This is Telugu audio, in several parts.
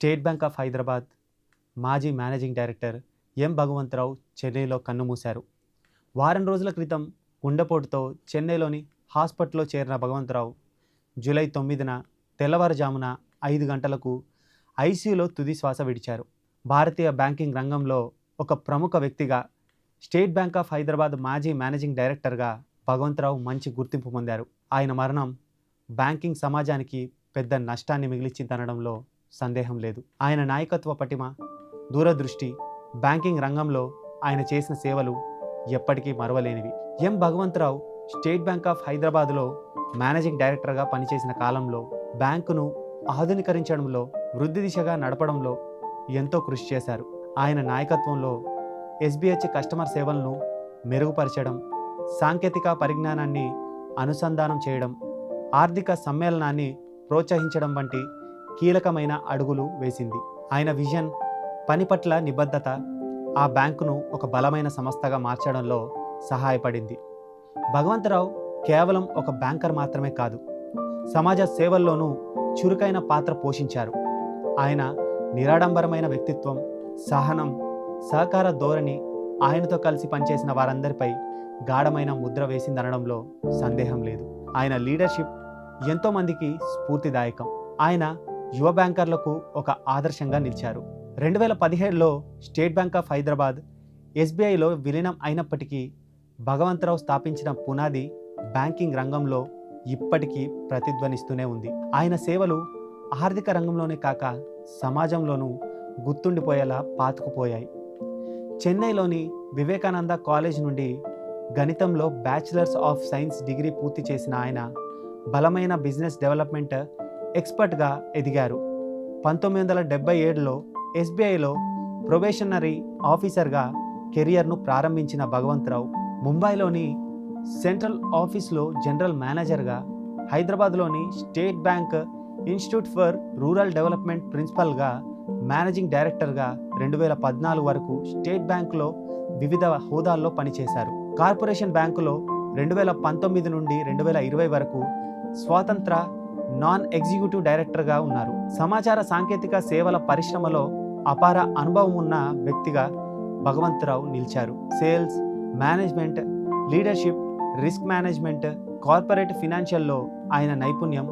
స్టేట్ బ్యాంక్ ఆఫ్ హైదరాబాద్ మాజీ మేనేజింగ్ డైరెక్టర్ ఎం భగవంతరావు చెన్నైలో కన్నుమూశారు వారం రోజుల క్రితం గుండెపోటుతో చెన్నైలోని హాస్పిటల్లో చేరిన భగవంతరావు జూలై తొమ్మిదిన తెల్లవారుజామున ఐదు గంటలకు ఐసీయూలో తుది శ్వాస విడిచారు. భారతీయ బ్యాంకింగ్ రంగంలో ఒక ప్రముఖ వ్యక్తిగా స్టేట్ బ్యాంక్ ఆఫ్ హైదరాబాద్ మాజీ మేనేజింగ్ డైరెక్టర్గా భగవంతరావు మంచి గుర్తింపు పొందారు. ఆయన మరణం బ్యాంకింగ్ సమాజానికి పెద్ద నష్టాన్ని మిగిలిచిందనడంలో సందేహం లేదు. ఆయన నాయకత్వ పటిమ దూరదృష్టి బ్యాంకింగ్ రంగంలో ఆయన చేసిన సేవలు ఎప్పటికీ మరవలేనివి. M. Bhagavantarao state bank of హైదరాబాద్లో మేనేజింగ్ డైరెక్టర్గా పనిచేసిన కాలంలో బ్యాంకును ఆధునీకరించడంలో వృద్ధి దిశగా నడపడంలో ఎంతో కృషి చేశారు. ఆయన నాయకత్వంలో ఎస్బీహెచ్ కస్టమర్ సేవలను మెరుగుపరచడం సాంకేతిక పరిజ్ఞానాన్ని అనుసంధానం చేయడం ఆర్థిక సమ్మేళనాన్ని ప్రోత్సహించడం వంటి కీలకమైన అడుగులు వేసింది. ఆయన విజన్ పని పట్ల నిబద్ధత ఆ బ్యాంకును ఒక బలమైన సంస్థగా మార్చడంలో సహాయపడింది. భగవంతరావు కేవలం ఒక బ్యాంకర్ మాత్రమే కాదు సమాజ సేవల్లోనూ చురుకైన పాత్ర పోషించారు. ఆయన నిరాడంబరమైన వ్యక్తిత్వం సహనం సహకార ధోరణి ఆయనతో కలిసి పనిచేసిన వారందరిపై గాఢమైన ముద్ర వేసిందనడంలో సందేహం లేదు. ఆయన లీడర్షిప్ ఎంతోమందికి స్ఫూర్తిదాయకం. ఆయన యువ బ్యాంకర్లకు ఒక ఆదర్శంగా నిలిచారు. రెండు వేల పదిహేడులో స్టేట్ బ్యాంక్ ఆఫ్ హైదరాబాద్ ఎస్బీఐలో విలీనం అయినప్పటికీ భగవంతరావు స్థాపించిన పునాది బ్యాంకింగ్ రంగంలో ఇప్పటికీ ప్రతిధ్వనిస్తూనే ఉంది. ఆయన సేవలు ఆర్థిక రంగంలోనే కాక సమాజంలోనూ గుర్తుండిపోయేలా పాతుకుపోయాయి. చెన్నైలోని వివేకానంద కాలేజ్ నుండి గణితంలో బ్యాచిలర్స్ ఆఫ్ సైన్స్ డిగ్రీ పూర్తి చేసిన ఆయన బలమైన బిజినెస్ డెవలప్మెంట్ ఎక్స్పర్ట్గా ఎదిగారు. పంతొమ్మిది వందల డెబ్బై ఏడులో ఎస్బీఐలో ప్రొబేషనరీ ఆఫీసర్గా కెరియర్ను ప్రారంభించిన భగవంతరావు ముంబైలోని సెంట్రల్ ఆఫీస్లో జనరల్ మేనేజర్గా హైదరాబాద్లోని state bank institute for rural development ప్రిన్సిపల్గా managing డైరెక్టర్గా రెండు వేల పద్నాలుగు వరకు స్టేట్ బ్యాంకులో వివిధ హోదాల్లో పనిచేశారు. కార్పొరేషన్ బ్యాంకులో రెండు వేల పంతొమ్మిది నుండి రెండు వేల ఇరవై వరకు స్వాతంత్ర నాన్ ఎగ్జిక్యూటివ్ డైరెక్టర్గా ఉన్నారు. సమాచార సాంకేతిక సేవల పరిశ్రమలో అపార అనుభవం ఉన్న వ్యక్తిగా భగవంతరావు నిలిచారు. Sales management leadership risk management corporate ఫినాన్షియల్లో ఆయన నైపుణ్యం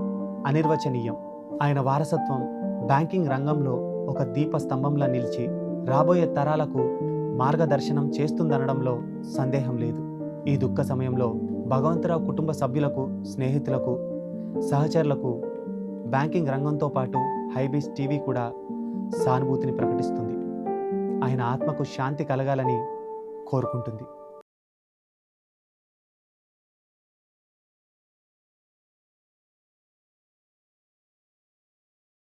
అనిర్వచనీయం. ఆయన వారసత్వం బ్యాంకింగ్ రంగంలో ఒక దీపస్తంభంలా నిలిచి రాబోయే తరాలకు మార్గదర్శనం చేస్తుందనడంలో సందేహం లేదు. ఈ దుఃఖ సమయంలో భగవంతరావు కుటుంబ సభ్యులకు స్నేహితులకు సహచరులకు బ్యాంకింగ్ రంగంతో పాటు హైబీస్ టీవీ కూడా సానుభూతిని ప్రకటిస్తుంది. ఆయన ఆత్మకు శాంతి కలగాలని కోరుకుంటుంది.